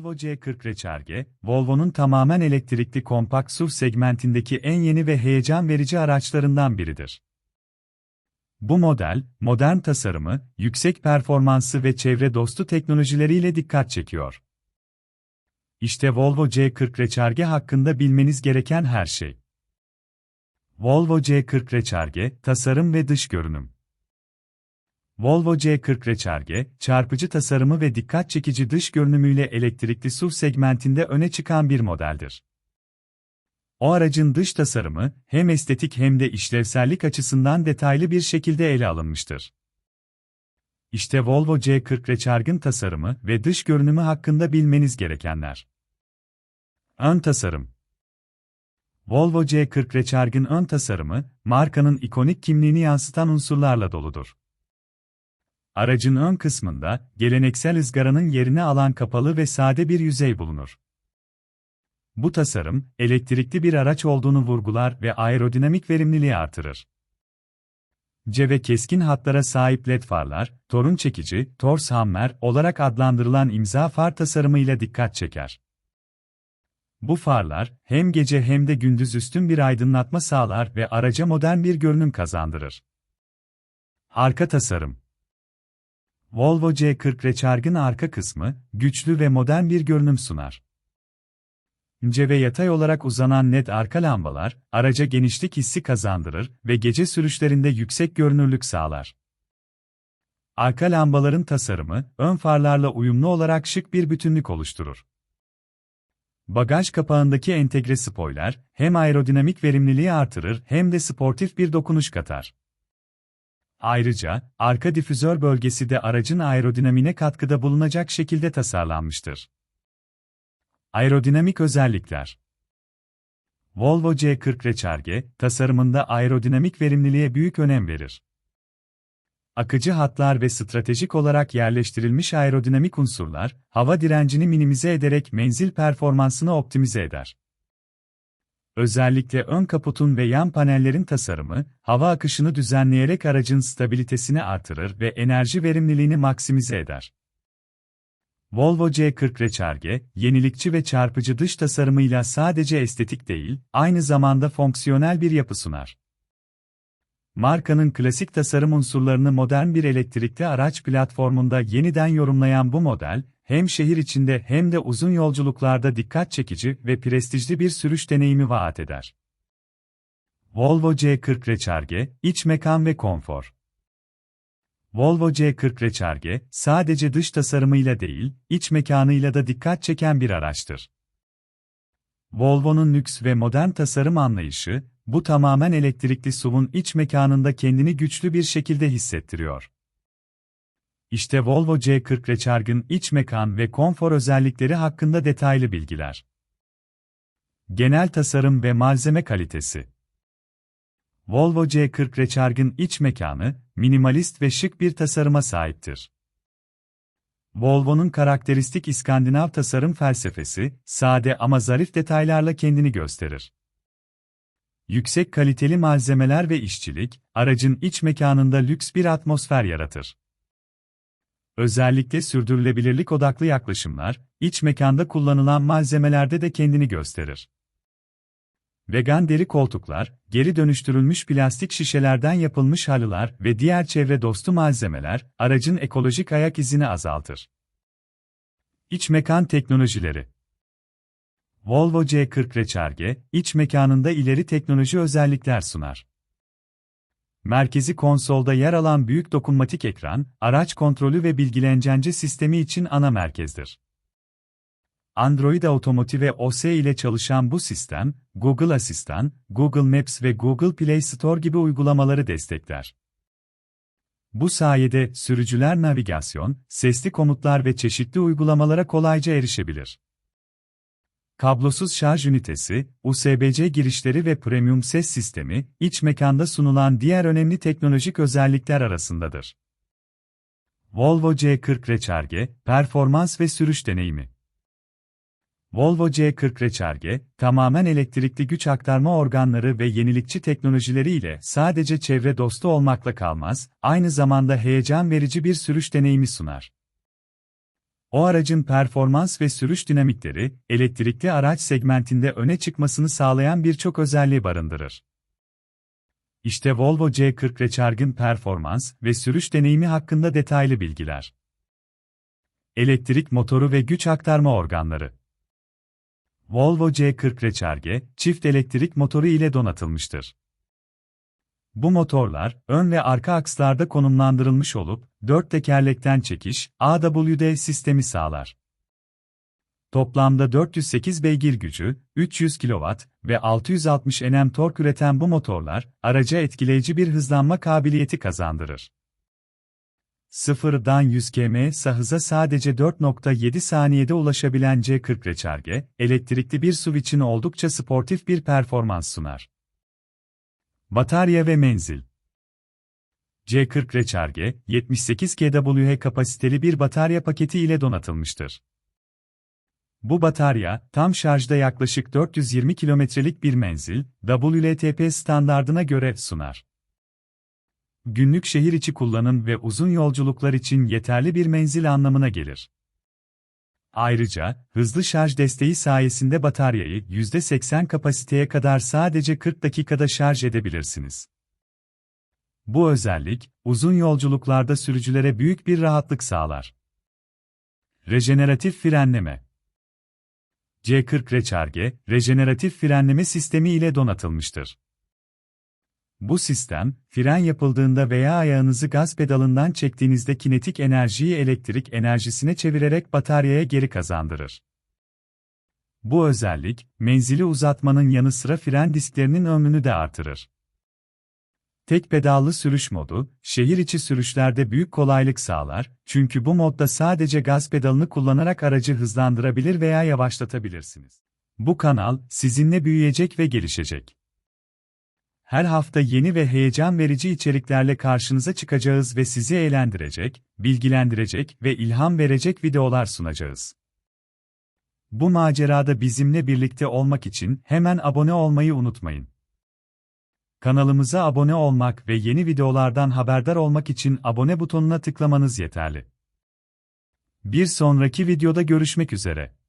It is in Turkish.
Volvo C40 Recharge, Volvo'nun tamamen elektrikli kompakt SUV segmentindeki en yeni ve heyecan verici araçlarından biridir. Bu model, modern tasarımı, yüksek performansı ve çevre dostu teknolojileriyle dikkat çekiyor. İşte Volvo C40 Recharge hakkında bilmeniz gereken her şey. Volvo C40 Recharge, tasarım ve dış görünüm. Volvo C40 Recharge, çarpıcı tasarımı ve dikkat çekici dış görünümüyle elektrikli SUV segmentinde öne çıkan bir modeldir. O aracın dış tasarımı, hem estetik hem de işlevsellik açısından detaylı bir şekilde ele alınmıştır. İşte Volvo C40 Recharge'ın tasarımı ve dış görünümü hakkında bilmeniz gerekenler. Ön tasarım Volvo C40 Recharge'ın ön tasarımı, markanın ikonik kimliğini yansıtan unsurlarla doludur. Aracın ön kısmında, geleneksel ızgaranın yerini alan kapalı ve sade bir yüzey bulunur. Bu tasarım, elektrikli bir araç olduğunu vurgular ve aerodinamik verimliliği artırır. C ve keskin hatlara sahip led farlar, torun çekici, Tors Hammer olarak adlandırılan imza far tasarımıyla dikkat çeker. Bu farlar, hem gece hem de gündüz üstün bir aydınlatma sağlar ve araca modern bir görünüm kazandırır. Arka tasarım Volvo C40 Recharge'ın arka kısmı, güçlü ve modern bir görünüm sunar. İnce ve yatay olarak uzanan net arka lambalar, araca genişlik hissi kazandırır ve gece sürüşlerinde yüksek görünürlük sağlar. Arka lambaların tasarımı, ön farlarla uyumlu olarak şık bir bütünlük oluşturur. Bagaj kapağındaki entegre spoiler, hem aerodinamik verimliliği artırır hem de sportif bir dokunuş katar. Ayrıca, arka difüzör bölgesi de aracın aerodinamine katkıda bulunacak şekilde tasarlanmıştır. Aerodinamik özellikler Volvo C40 Recharge, tasarımında aerodinamik verimliliğe büyük önem verir. Akıcı hatlar ve stratejik olarak yerleştirilmiş aerodinamik unsurlar, hava direncini minimize ederek menzil performansını optimize eder. Özellikle ön kaputun ve yan panellerin tasarımı, hava akışını düzenleyerek aracın stabilitesini artırır ve enerji verimliliğini maksimize eder. Volvo C40 Recharge, yenilikçi ve çarpıcı dış tasarımıyla sadece estetik değil, aynı zamanda fonksiyonel bir yapı sunar. Markanın klasik tasarım unsurlarını modern bir elektrikli araç platformunda yeniden yorumlayan bu model, hem şehir içinde hem de uzun yolculuklarda dikkat çekici ve prestijli bir sürüş deneyimi vaat eder. Volvo C40 Recharge, iç mekan ve konfor. Volvo C40 Recharge, sadece dış tasarımıyla değil, iç mekanıyla da dikkat çeken bir araçtır. Volvo'nun lüks ve modern tasarım anlayışı, bu tamamen elektrikli SUV'un iç mekanında kendini güçlü bir şekilde hissettiriyor. İşte Volvo C40 Recharge'ın iç mekan ve konfor özellikleri hakkında detaylı bilgiler. Genel tasarım ve malzeme kalitesi Volvo C40 Recharge'ın iç mekanı, minimalist ve şık bir tasarıma sahiptir. Volvo'nun karakteristik İskandinav tasarım felsefesi, sade ama zarif detaylarla kendini gösterir. Yüksek kaliteli malzemeler ve işçilik, aracın iç mekanında lüks bir atmosfer yaratır. Özellikle sürdürülebilirlik odaklı yaklaşımlar, iç mekanda kullanılan malzemelerde de kendini gösterir. Vegan deri koltuklar, geri dönüştürülmüş plastik şişelerden yapılmış halılar ve diğer çevre dostu malzemeler, aracın ekolojik ayak izini azaltır. İç mekan teknolojileri Volvo C40 Recharge, iç mekanında ileri teknoloji özellikler sunar. Merkezi konsolda yer alan büyük dokunmatik ekran, araç kontrolü ve bilgilencence sistemi için ana merkezdir. Android Automotive OS ile çalışan bu sistem, Google Asistan, Google Maps ve Google Play Store gibi uygulamaları destekler. Bu sayede sürücüler navigasyon, sesli komutlar ve çeşitli uygulamalara kolayca erişebilir. Kablosuz şarj ünitesi, USB-C girişleri ve premium ses sistemi, iç mekanda sunulan diğer önemli teknolojik özellikler arasındadır. Volvo C40 Recharge, performans ve sürüş deneyimi. Volvo C40 Recharge, tamamen elektrikli güç aktarma organları ve yenilikçi teknolojileri ile sadece çevre dostu olmakla kalmaz, aynı zamanda heyecan verici bir sürüş deneyimi sunar. O aracın performans ve sürüş dinamikleri, elektrikli araç segmentinde öne çıkmasını sağlayan birçok özelliği barındırır. İşte Volvo C40 Recharge'ın performans ve sürüş deneyimi hakkında detaylı bilgiler. Elektrik motoru ve güç aktarma organları. Volvo C40 Recharge, çift elektrik motoru ile donatılmıştır. Bu motorlar, ön ve arka akslarda konumlandırılmış olup, dört tekerlekten çekiş, AWD sistemi sağlar. Toplamda 408 beygir gücü, 300 kW ve 660 Nm tork üreten bu motorlar, araca etkileyici bir hızlanma kabiliyeti kazandırır. Sıfırdan 100 km hıza sadece 4.7 saniyede ulaşabilen C40 Recharge, elektrikli bir SUV için oldukça sportif bir performans sunar. Batarya ve menzil C40 Recharge, 78 kWh kapasiteli bir batarya paketi ile donatılmıştır. Bu batarya, tam şarjda yaklaşık 420 kilometrelik bir menzil, WLTP standardına göre sunar. Günlük şehir içi kullanım ve uzun yolculuklar için yeterli bir menzil anlamına gelir. Ayrıca, hızlı şarj desteği sayesinde bataryayı %80 kapasiteye kadar sadece 40 dakikada şarj edebilirsiniz. Bu özellik, uzun yolculuklarda sürücülere büyük bir rahatlık sağlar. Rejeneratif frenleme C40 Recharge, rejeneratif frenleme sistemi ile donatılmıştır. Bu sistem, fren yapıldığında veya ayağınızı gaz pedalından çektiğinizde kinetik enerjiyi elektrik enerjisine çevirerek bataryaya geri kazandırır. Bu özellik, menzili uzatmanın yanı sıra fren disklerinin ömrünü de artırır. Tek pedallı sürüş modu, şehir içi sürüşlerde büyük kolaylık sağlar, çünkü bu modda sadece gaz pedalını kullanarak aracı hızlandırabilir veya yavaşlatabilirsiniz. Bu kanal, sizinle büyüyecek ve gelişecek. Her hafta yeni ve heyecan verici içeriklerle karşınıza çıkacağız ve sizi eğlendirecek, bilgilendirecek ve ilham verecek videolar sunacağız. Bu macerada bizimle birlikte olmak için hemen abone olmayı unutmayın. Kanalımıza abone olmak ve yeni videolardan haberdar olmak için abone butonuna tıklamanız yeterli. Bir sonraki videoda görüşmek üzere.